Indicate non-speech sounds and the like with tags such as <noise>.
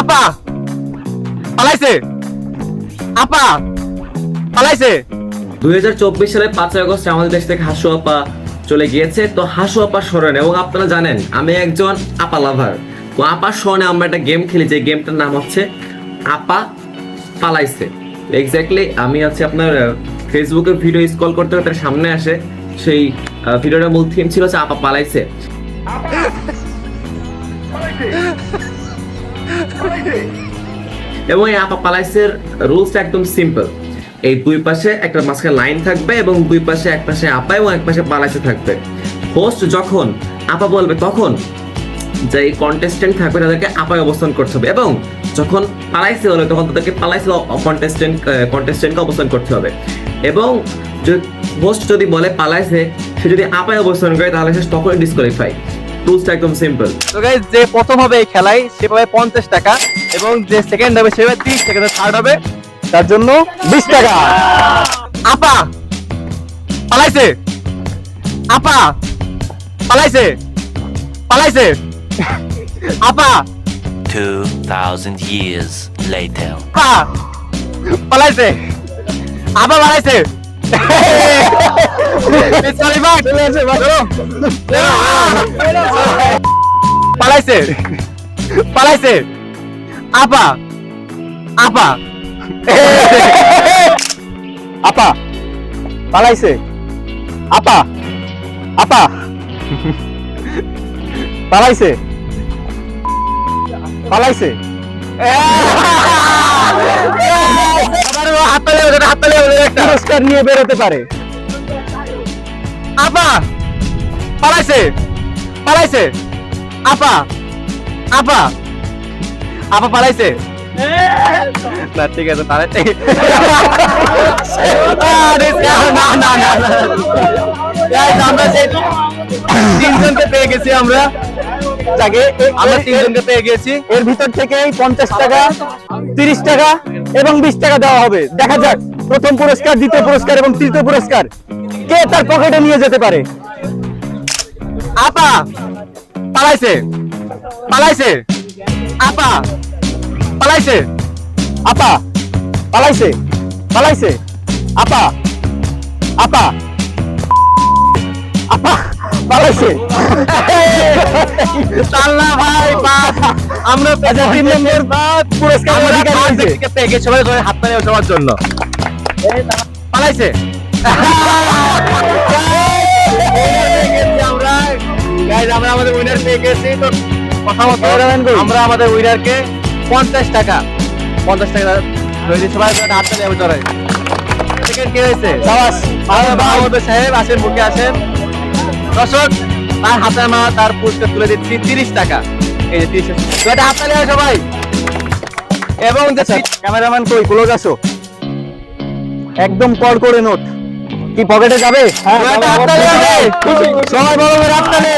আপা পালাইছে। আপা পালাইছে। দুই সালে পাঁচই আগস্ট আমাদের দেশ থেকে হাসু আপা চলে গিয়েছে। তো হাসু আপা স্মরণে এবং আপনারা জানেন আমি একজন আপা লাভার। তো আপা স্মরণে আমরা একটা গেম খেলি যে গেমটার নাম হচ্ছে আপা পালাইছে। এক্স্যাক্টলি আমি হচ্ছে আপনার ফেসবুকে ভিডিও স্ক্রল করতে করতে সামনে আসে। সেই ভিডিওটার মূল থিম ছিল হচ্ছে আপা! পালাইছে। এবং এই আপা পালাইসের রুলসটা একদম সিম্পল এই দুই পাশে একটা মাঝখানে লাইন থাকবে এবং দুই পাশে এক পাশে আপা এবং এক পাশে পালাইসে থাকবে। হোস্ট যখন আপা বলবে, তখন যে এই কন্টেস্টেন্ট থাকবে তাদেরকে আপায় অবস্থান করতে হবে এবং যখন পালাইছে হলে তখন তাদেরকে পালাইছে কন্টেস্টেন্ট কন্টেস্টেন্টকে অবস্থান করতে হবে। এবং হোস্ট যদি বলে পালাইছে, সে যদি আপায় অবস্থান করে, তাহলে সে তখনই ডিসকোয়ালিফাই রুলসটা একদম সিম্পল তো গাইজ যে প্রথম হবে এই খেলায় সে পাবে পঞ্চাশ টাকা এবং যে সেকেন্ড হবে সে পাবে তিরিশ টাকা। থার্ড হবে তার জন্য বিশ টাকা। আপা পালাইছে। আপা পালাইছে। পালাইছে। আপা। 2,000 years later. আপা পালাইছে। আপা পালাইছে। Sorry, বাদ। চলো। পালাইছে পালাইছে আপা আপা আপা পালাইছে আপা আপা পালাইছে পালাইছে পুরস্কার নিয়ে বেরোতে পারে। আপা পালাইছে পালাইছে। আপা আপা আপা পালাইছে। না ঠিক আছে তাহলে না না না না। আমরা তিনজনকে পেয়ে গেছি আমরা। যাকে আমরা তিনজনকে পেয়ে গেছি এর ভিতর থেকে পঞ্চাশ টাকা তিরিশ টাকা এবং বিশ টাকা দেওয়া হবে। দেখা যাক প্রথম পুরস্কার দ্বিতীয় পুরস্কার এবং তৃতীয় পুরস্কার। কে তার পকেটে নিয়ে যেতে পারে? আপা পালাইছে। পালাইছে। আপা পালাইছে। আপা পালাইছে। পালাইছে। আপা আপা। আপা পালাইছে। <laughs> ভাই আমরা আচ্ছা, তিন নম্বর বাদ পুরস্কার আমরা হয়েছে। থেকে সবাই ধরে হাত পানি সবার জন্য। পালাইছে। আমরা আমাদের উইনার পেয়ে গেছি তো কথা মতো আমরা আমাদের উইনারকে পঞ্চাশ টাকা পঞ্চাশ টাকা দিয়ে সবাই হাত পানি আমি সেকেন্ড কে হয়েছে? সাহেব আসেন মুখে আসেন। দর্শক তার হাতে আমরা তার পুরস্কার তুলে দিচ্ছি তিরিশ টাকা। এই যে তিরিশ এটা হাতে নেওয়া সবাই। এবং আচ্ছা ক্যামেরাম্যান কই? ক্লোজ আসো। একদম কর করে নোট। কি পকেটে যাবে? সবাই বড় হবে। হাততালি